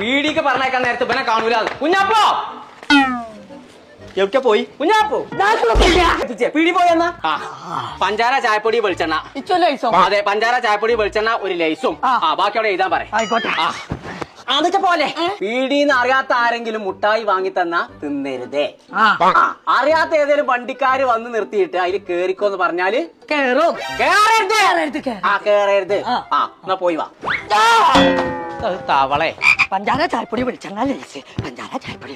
പീടിക്ക് പറഞ്ഞേക്കാൻ നേരത്തെ ഇവനെ കാണൂല. കുഞ്ഞാപ്പോ? എവിടെ പോയി? കുഞ്ഞാപ്പോ? പീടി പോയെന്നാ പഞ്ചാര ചായപ്പൊടി വെളിച്ചെണ്ണ. അതെ പഞ്ചാര ചായപ്പൊടി വെളിച്ചെണ്ണ ഒരു ലൈസും. ആ. ബാക്കി അവിടെ എഴുതാൻ പറയാം. അതൊക്കെ പോലെ. പീടിന്ന് അറിയാത്ത ആരെങ്കിലും മുട്ടായി വാങ്ങി തന്നാ തിന്നരുതേ. അറിയാത്ത ഏതെങ്കിലും വണ്ടിക്കാര് വന്ന് നിർത്തിയിട്ട് അതിൽ കേറിക്കോന്ന് പറഞ്ഞാൽ കേറും. കേറരുത്. ആ കേറരുത്. ആ. എന്നാ പോയി വാ. തവളെ. പഞ്ചാര ചായപ്പൊടി വെളിച്ചെണ്ണ ലേസ് പഞ്ചാര ചായപ്പൊടി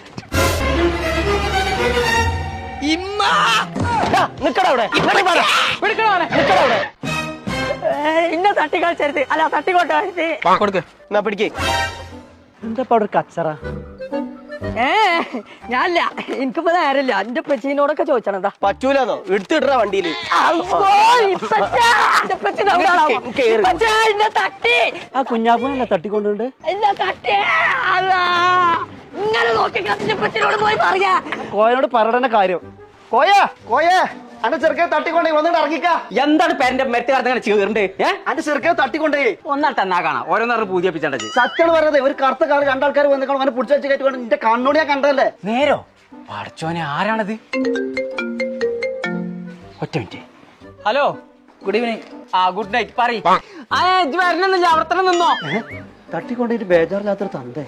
ഇന്ന തട്ടി കളിച്ചരുത് അല്ല തട്ടിക്കോട്ടെ കൊടുക്ക്. എന്നാ പിടിക്ക്. എന്താ പൗഡർ കച്ചറ? ഏ ഞാനില്ല. എനിക്കിപ്പോ നേരമില്ല. എന്റെ പച്ചീനോടൊക്കെ ചോദിച്ചാണെന്താ? പറ്റൂലെന്നോ? എടുത്തിട്ടാ വണ്ടിയിൽ. തട്ടി. ആ എന്നെ തട്ടിക്കൊണ്ടുണ്ട്. കോയനോട് പറയണ കാര്യം. കോയ കോയേ. അന്റെ ചെറുക്കെ തട്ടിക്കൊണ്ടേ വന്നിട്ട് ഇറങ്ങിക്ക. എന്താണ് പേരന്റെ മെറ്റ് കടന്ന് ചീറുണ്ട്? ഏ? അന്റെ ചെറുക്കെ തട്ടിക്കൊണ്ടേ ഒന്നാട്ട് എന്നാ കാണാം. ഓരോന്നറിഞ്ഞ് പൂജിപ്പിച്ചേണ്ടത് സത്യം പറയുന്നത് ഒരു കറുത്ത കാറ് രണ്ടാൾക്കാർ വന്നിട്ട് അവനെ പിടിച്ചു വെച്ച് കയറ്റി നിന്റെ കണ്ണോട് ഞാൻ കണ്ടല്ലേ നേരോ? പഠിച്ചോനെ ആരാണത്? ഒറ്റ മിനിറ്റ്. ഹലോ ഗുഡ് ഈവനിങ് ആ ഗുഡ് നൈറ്റ് പറ ആ ഇജ്ജ് വരണമെന്നില്ല അവിടെ തന്നെ നിന്നോ? തട്ടിക്കൊണ്ടേ ബേജാറില്ലാത്തൊരു തന്തേ.